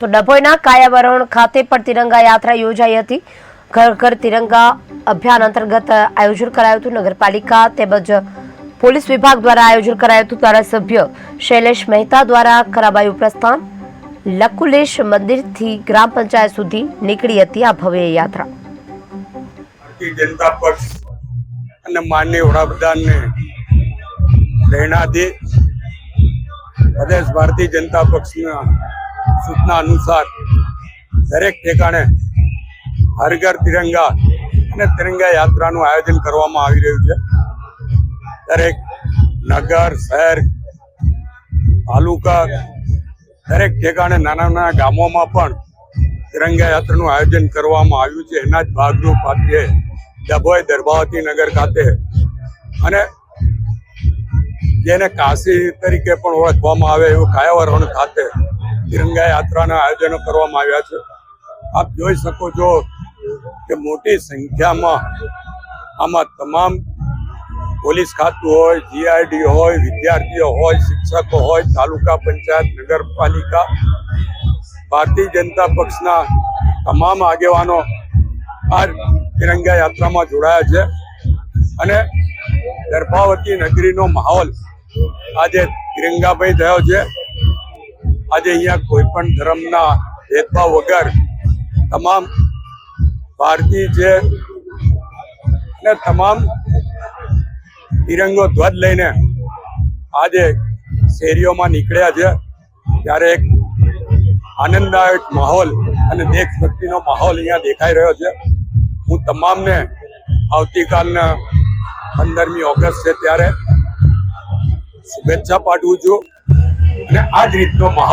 તો ડભોઈના કાયાવરણ ખાતે પણ તિરંગા યાત્રા યોજાઈ હતી. ઘર ઘર તિરંગા અભિયાન અંતર્ગત આયોજન કરાયું હતું. નગરપાલિકા તેમજ પોલીસ વિભાગ દ્વારા આયોજન કરાયું હતું. ધારાસભ્ય શૈલેષ મહેતા દ્વારા કરાવાયું પ્રસ્થાન. લકુલેશ મંદિરથી ગ્રામ પંચાયત સુધી નીકળી હતી આ ભવ્ય યાત્રા. જનતા પક્ષ અને માનનીય વડાપ્રધાનને પ્રેરણાથી પ્રદેશ ભારતીય જનતા પક્ષના સૂચના અનુસાર દરેક ઠેકાણે હર ઘર તિરંગા અને તિરંગા યાત્રાનું આયોજન કરવામાં આવી રહ્યું છે. દરેક નગર, શહેર, તાલુકા, દરેક ઠેકાણે નાના નાના ગામોમાં પણ તિરંગા યાત્રાનું આયોજન કરવામાં આવ્યું છે. એના જ ભાગરૂપ આજે ડભોઈ દરબાવતી નગર ખાતે અને જેને કાશી તરીકે પણ ઓળખવામાં આવે એવું કાયાવરણ ખાતે તિરંગા યાત્રાના આયોજનો કરવામાં આવ્યા છે. આપ જોઈ શકો છો કે મોટી સંખ્યામાં આમાં તમામ પોલીસ ખાતું હોય જીઆઈડી હોય, વિદ્યાર્થીઓ હોય, શિક્ષકો હોય, તાલુકા પંચાયત, નગરપાલિકા, ભારતીય જનતા પક્ષના તમામ આગેવાનો આ તિરંગા યાત્રામાં જોડાયા છે. અને ગર્ભાવતી નગરીનો માહોલ આજે તિરંગાભાઈ થયો છે. આજે અહીંયા કોઈ પણ ધર્મના ભેદભાવ વગર તમામ ભારતીય છે અને તમામ તિરંગો ધ્વજ લઈને આજે શેરીઓમાં નીકળ્યા છે, ત્યારે એક આનંદદાયક માહોલ અને દેશભક્તિનો માહોલ અહીંયા દેખાઈ રહ્યો છે. હું તમામને આવતીકાલના પંદરમી ઓગસ્ટ છે ત્યારે શુભેચ્છા પાઠવું છું અને આ જ રીતનો માહોલ